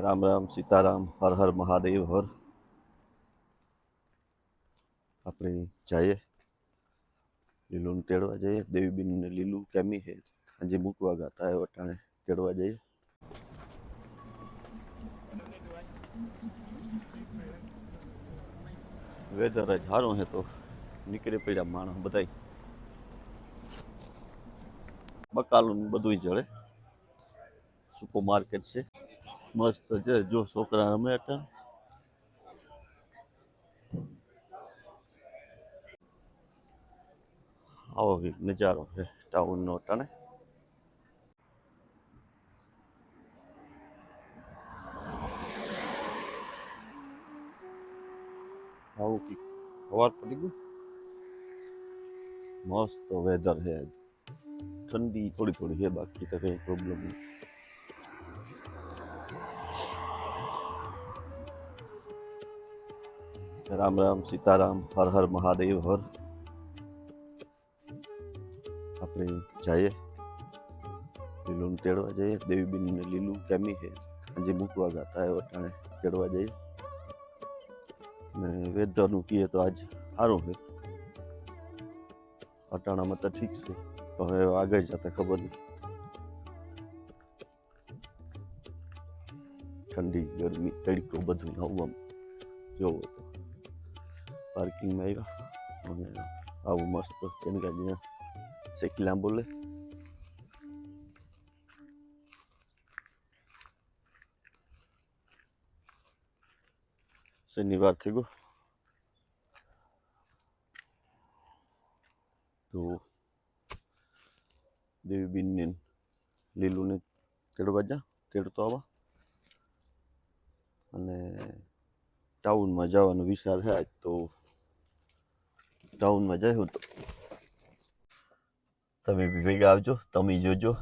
રામ રામ, સીતારામ, હર હર મહાદેવ, હર. આપણે જઈએ. લીલું તેડવા જઈએ. દેવીબીન ને લીલું કેમી છે. સાંજે મૂકવા ગાતા એ વટાણે તેડવા જઈએ. વેધર જ સારું છે તો નીકળી પડ્યા માણસ બધાય. બકાલું બધું જળે. સુપર માર્કેટ છે. મસ્ત છે જો છોકરા રમે હતા આવો કંઈક નજારો છે ટાઉનનો અટાણે આવું કંઈક સવાર પડી ગયું મસ્ત વેધર છે આજ ઠંડી થોડી થોડી છે બાકી તો કંઈ પ્રોબ્લેમ નહીં રામ રામ સીતારામ હર હર મહાદેવ હર આપણે જઈએ લીલું તેડવા જઈએ દેવીબેન ને લીલું કેમી છે સાંજે મૂકવા ગાતા હોય વટાણે તેડવા જઈએ ને વેધરનું કહીએ તો આજ સારું છે અટાણામાં તો ઠીક છે તો હવે આગળ જતા ખબર નહીં ઠંડી ગરમી તડકો બધું નવું આમ જોવો તો પાર્કિંગમાં આવ્યા અને આવું મસ્ત કેનકાજીને શેકીલા બોલે શનિવાર થઈ ગયો તો દેવીબીનને લીલુંને તેડવા જા તેડતો આવા અને ટાઉનમાં જવાનો વિચાર છે તો ટાઉનમાં જઈશું તો તમે બી આવજો, તમે જોજો.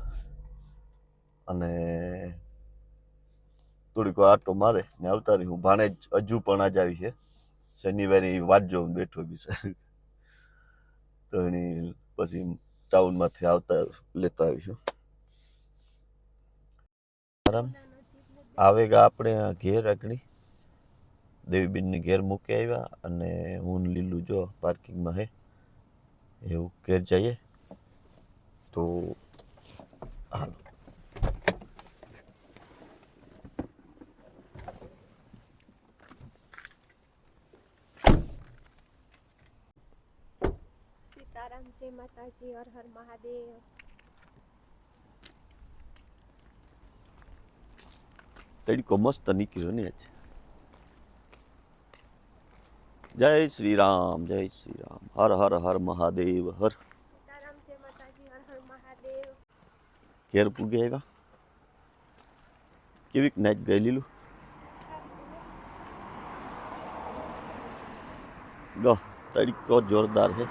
અને થોડીક આટો મારે ને આવતા રહી. હું ભાણે હજુ પણ આજ આવી છે. શનિવારે વાત જોઉં બેઠો બી છે. તો એની પછી ટાઉનમાંથી આવતા, લેતા આવીશું. આરામ. આવેગા આપણે ઘેર આગળ. દેવીબેનને ઘેર મૂકી આવ્યા અને હું લીલું જો પાર્કિંગમાં હે એવું ઘેર જઈએ. તો હાલો. સીતારામ જય માતાજી હર હર મહાદેવ. તડકો મસ્ત નીકળ્યો ને આજ. જય શ્રી રામ જય શ્રી રામ હર હર હર મહાદેવ હર સીતારામ જય માતાજી હર હર મહાદેવ ઘેર પૂગે આવ્યા કેવીક નાચ ગઈ લીલું ગો તડકો જોરદાર છે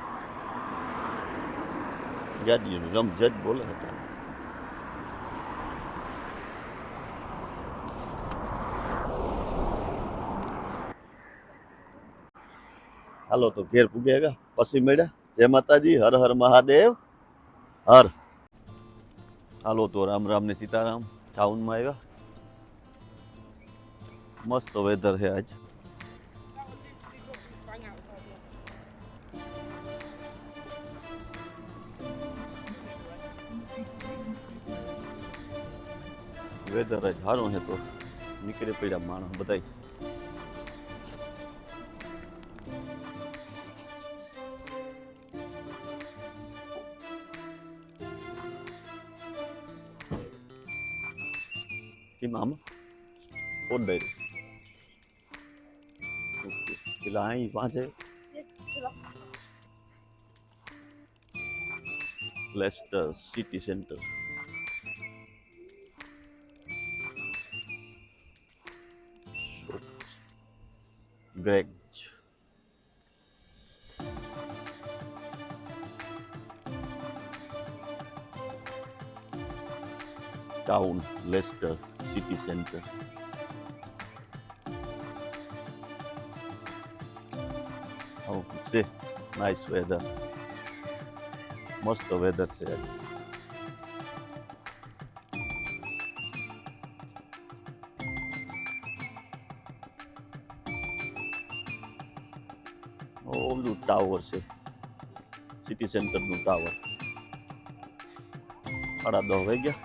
ગાડીઓનું રમઝટ બોલે હતા હાલો તો ઘેર પૂગેગા પછી મળ્યા. જય માતાજી. હર હર મહાદેવ. હર. હાલો તો રામ રામ ને સીતારામ ટાઉનમાં આવ્યા. મસ્ત વેધર છે આજ. વેધર જ સારું છે તો. નીકળી પડ્યા માણસ બધાય. की माम और बेरी चिलाएँ वहाँ जाए Leicester city centre Greg Down, Leicester. City centre Oh, see, nice weather. Most of weather છે ઓલું ટાવર છે સિટી સેન્ટરનું ટાવર સાડા દસ ગયા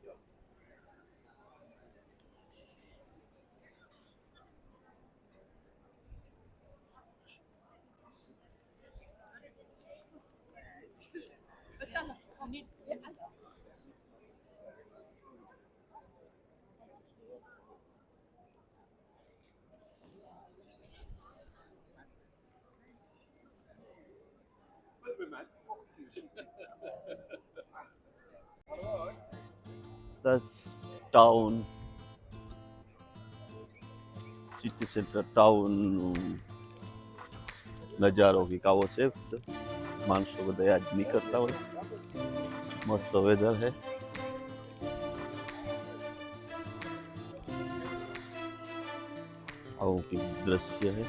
દસ ટાઉન સિટી સેન્ટર ટાઉન નજારો કંઈક આવો છે માણસો બધા આજ નીકળતા હોય મસ્ત વેધર હે આવું કંઈક દ્રશ્ય હે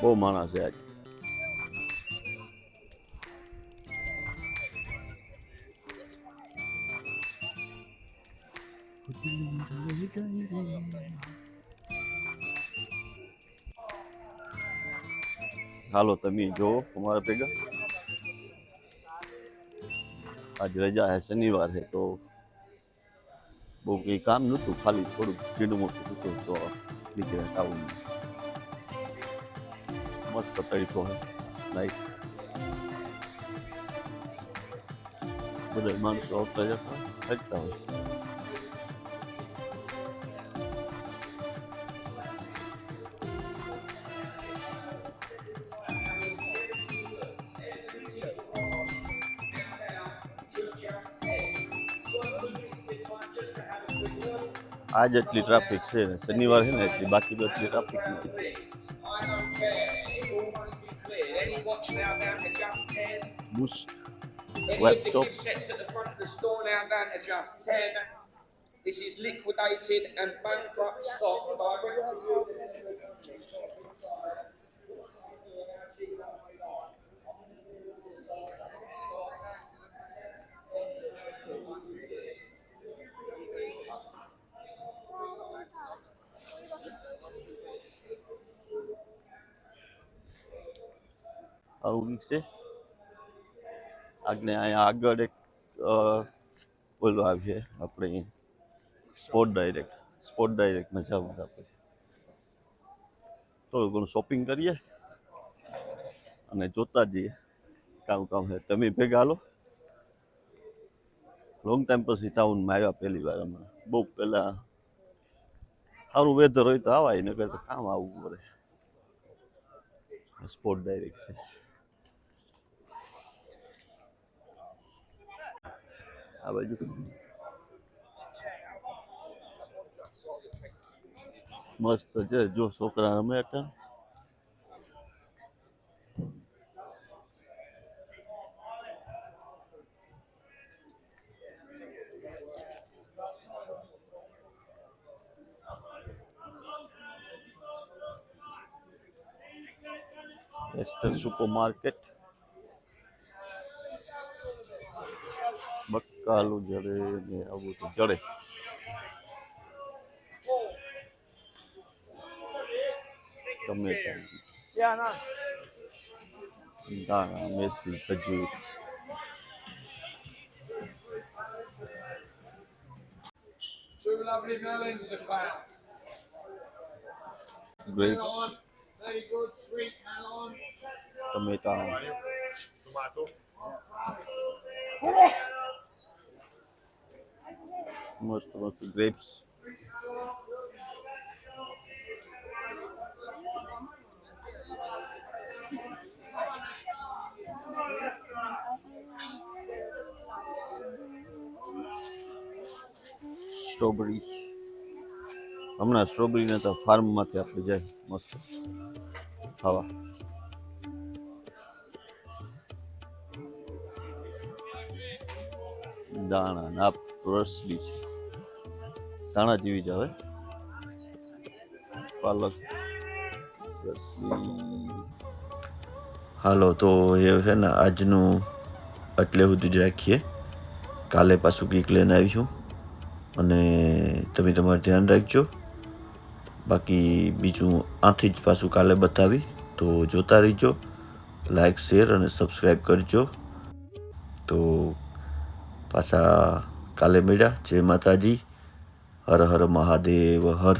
બહુ માણસ છે આજ. હાલો તમે જોવો અમારા ભેગા આજ રજા હે શનિવાર છે તો બહુ કંઈ કામ નહોતું ખાલી થોડુંક ઝીણું મોટું હતું તો નીકળ્યા ટાઉનમાં મસ્ત તરીકો હે નાઈસ બધા માણસો આવતા જતા ફરતા હોય આજ એટલી ટ્રાફિક છે ને શનિવાર છે ને એટલી બાકી તો એટલી ટ્રાફિક નથી I don't care. It all must be clear. Any આવું કંઈક છે? આગને અહીંયા આગળ એક ઓલું આવીએ આપણે સ્પોર્ટ ડાયરેક્ટ સ્પોર્ટ ડાયરેક્ટમાં જવું છે પછી થોડું ઘણું શોપિંગ કરીએ અને જોતા જઈએ કામ કામ છે. તમે ભેગા હાલો લોંગ ટાઈમ પછી ટાઉનમાં આવ્યા પહેલી વાર હમણાં. બહુ પહેલાં સારું વેધર હોય તો આવાય તો કામ આવવું પડે. સ્પોર્ટ ડાયરેક્ટ છે. આ બાજુ મસ્ત છે જો છોકરા રમે હતા એસ્ટર સુપર માર્કેટ બક્કાલું જડે ને આવું તો જડે ટમેટા દાણા મેથી ખજૂર Two lovely melons Tomato. મસ્ત મસ્ત ગ્રેપ્સ સ્ટ્રોબેરી હમણાં સ્ટ્રોબેરીને તો ફાર્મમાંથી આપણે જાય મસ્ત ખાવા દાણા ના રસ બી છે. ધાણા જેવી જ આવે. પાલક હાલો, તો એ છે ને આજનું એટલે સુધી જ રાખીએ. કાલે પાછું કંઈક લઈને આવીશું. અને તમે તમારું ધ્યાન રાખજો. બાકી બીજું આથી જ પાછું કાલે બતાવી. તો જોતા રહીજો. લાઈક, શેર અને સબસ્ક્રાઈબ કરજો. તો પાછા કાલે મળ્યા. જય માતાજી. હર હર મહાદેવ હર